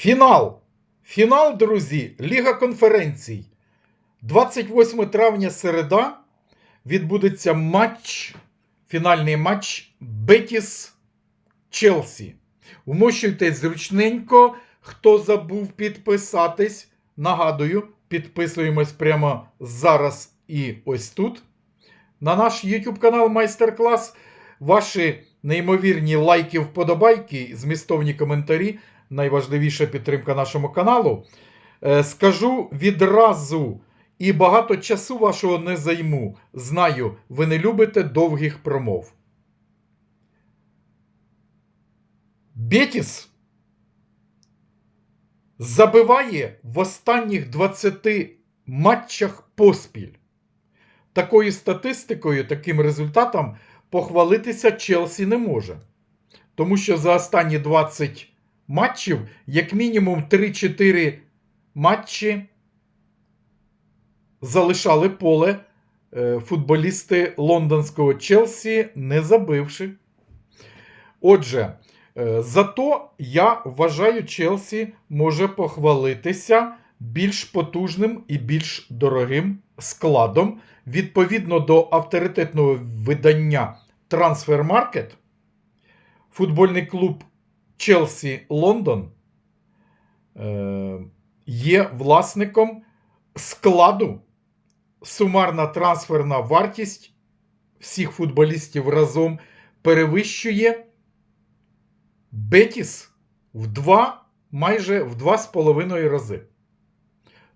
Фінал. Фінал, друзі, Ліга конференцій. 28 травня середа відбудеться матч, фінальний матч Бетіс Челсі. Вмощуйтесь зручненько. Хто забув підписатись, нагадую, підписуємось прямо зараз і ось тут. На наш YouTube канал Майстер-клас. Ваші неймовірні лайки, вподобайки, змістовні коментарі. Найважливіша підтримка нашому каналу. Е, Скажу відразу і багато часу вашого не займу. Знаю, ви не любите довгих промов. Бетіс забиває в останніх 20 матчах поспіль. Такою статистикою, таким результатом похвалитися Челсі не може. Тому що за останні 20 матчів, як мінімум 3-4 матчі залишали поле е, футболісти лондонського Челсі, не забивши. Отже, е, зато я вважаю, Челсі може похвалитися більш потужним і більш дорогим складом. Відповідно до авторитетного видання Transfermarkt, футбольний клуб Челсі Лондон е, є власником складу. Сумарна трансферна вартість всіх футболістів разом перевищує Бетіс в два, майже в два з половиною рази.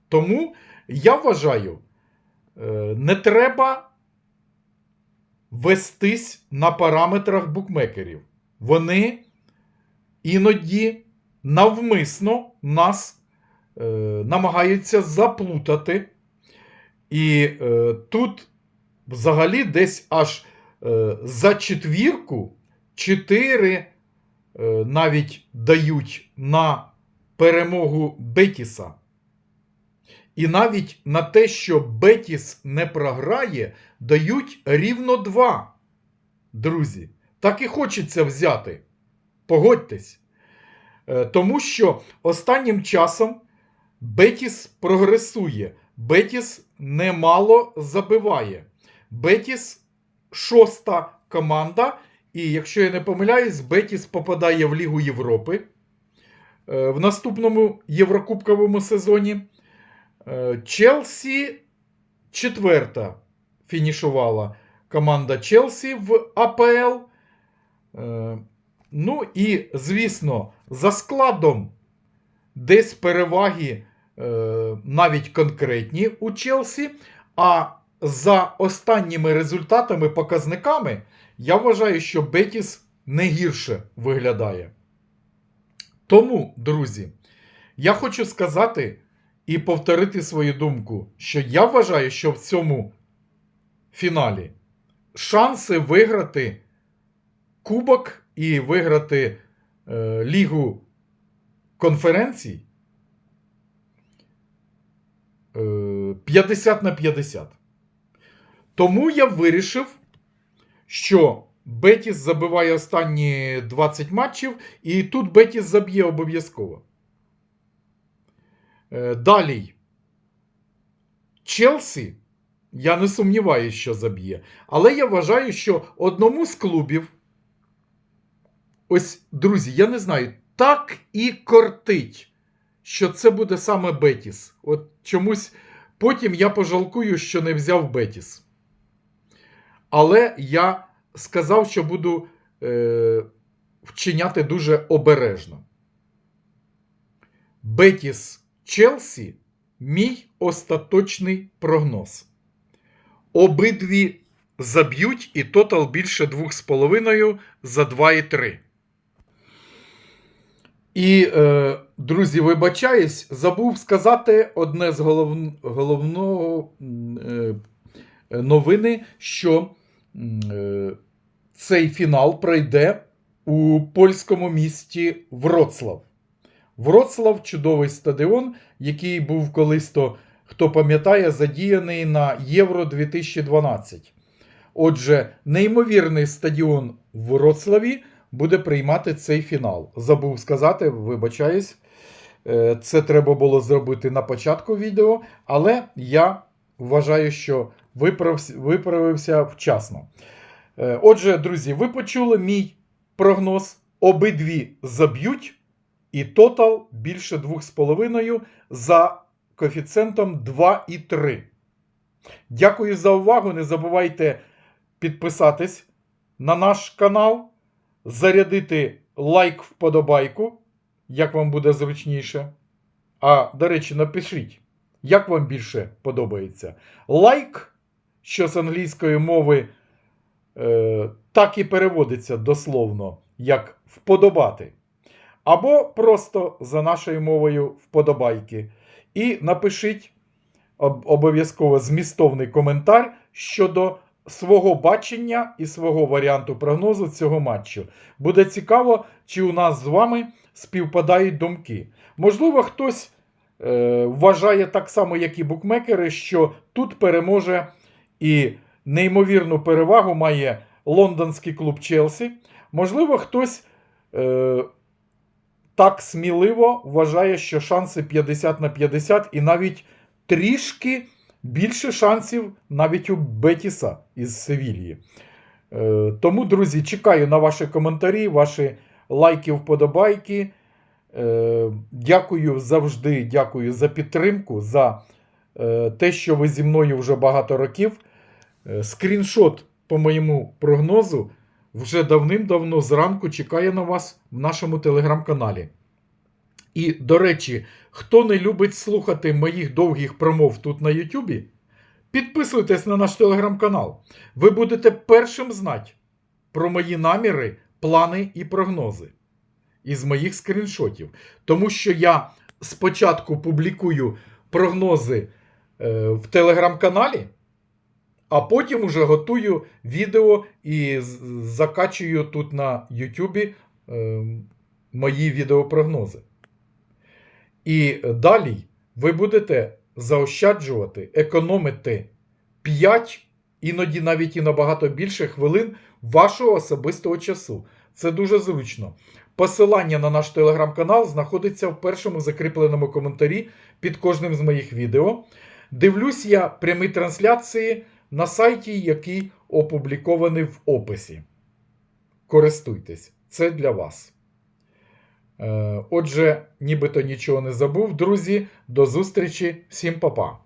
Тому я вважаю, не треба вестись на параметрах букмекерів. Вони іноді навмисно нас е, намагаються заплутати. І е, тут взагалі десь аж е, за четвірку, чотири е, навіть дають на перемогу Бетіса. І навіть на те, що Бетіс не програє, дають рівно два. Друзі, так і хочеться взяти. Погодьтесь. Е, Тому що останнім часом Бетіс прогресує. Бетіс немало забиває. Бетіс шоста команда. І якщо я не помиляюсь, Бетіс попадає в Лігу Європи е, в наступному Єврокубковому сезоні. Е, Челсі четверта фінішувала команда Челсі в АПЛ. Е, Ну і, звісно, за складом десь переваги е, навіть конкретні у Челсі. А за останніми результатами, показниками, я вважаю, що Бетіс не гірше виглядає. Тому, друзі, я хочу сказати і повторити свою думку, що я вважаю, що в цьому фіналі шанси виграти кубок і виграти е, Лігу конференцій е, 50 на 50. Тому я вирішив, що Бетіс забиває останні 20 матчів, і тут Бетіс заб'є обов'язково. Е, Далі. Челсі, я не сумніваюся, що заб'є. Але я вважаю, що одному з клубів, ось, друзі, я не знаю, так і кортить, що це буде саме Бетіс. От чомусь потім я пожалкую, що не взяв Бетіс. Але я сказав, що буду е, вчиняти дуже обережно. Бетіс Челсі мій остаточний прогноз. Обидві заб'ють і тотал більше 2,5 за 2,3. І, е, друзі, вибачаюсь, забув сказати одне з голов... головного е, новини, що е, цей фінал пройде у польському місті Вроцлав. Вроцлав чудовий стадіон, який був колись то, хто пам'ятає, задіяний на Євро 2012. Отже, неймовірний стадіон в Вроцлаві буде приймати цей фінал. Забув сказати, вибачаюсь. Е, Це треба було зробити на початку відео, але я вважаю, що виправився вчасно. Е, Отже, друзі, ви почули мій прогноз. Обидві заб'ють, і тотал більше 2,5 за коефіцієнтом 2,3. Дякую за увагу. Не забувайте підписатись на наш канал, зарядити лайк вподобайку, як вам буде зручніше. А, до речі, напишіть, як вам більше подобається. Лайк, що з англійської мови е, так і переводиться дословно, як вподобати. Або просто за нашою мовою вподобайки. І напишіть обов'язково змістовний коментар щодо свого бачення і свого варіанту прогнозу цього матчу. Буде цікаво, чи у нас з вами співпадають думки. Можливо, хтось е, вважає так само, як і букмекери, що тут переможе і неймовірну перевагу має лондонський клуб Челсі. Можливо, хтось е, так сміливо вважає, що шанси 50 на 50 і навіть трішки більше шансів навіть у Бетіса із Севільї. Е, тому, друзі, чекаю на ваші коментарі, ваші лайки, вподобайки. Е, Дякую завжди, дякую за підтримку, за е, те, що ви зі мною вже багато років. Скріншот по моєму прогнозу вже давним-давно зранку чекає на вас в нашому телеграм-каналі. І, до речі, хто не любить слухати моїх довгих промов тут на Ютубі, підписуйтесь на наш телеграм-канал. Ви будете першим знати про мої наміри, плани і прогнози із моїх скріншотів. Тому що я спочатку публікую прогнози е, в телеграм-каналі, а потім уже готую відео і закачую тут на Ютубі е, мої відеопрогнози. І далі ви будете заощаджувати, економити 5, іноді навіть і набагато більше хвилин вашого особистого часу. Це дуже зручно. Посилання на наш телеграм-канал знаходиться в першому закріпленому коментарі під кожним з моїх відео. Дивлюсь я прямі трансляції на сайті, який опублікований в описі. Користуйтесь, це для вас. Е, Отже, нібито нічого не забув. Друзі, до зустрічі, всім па-па.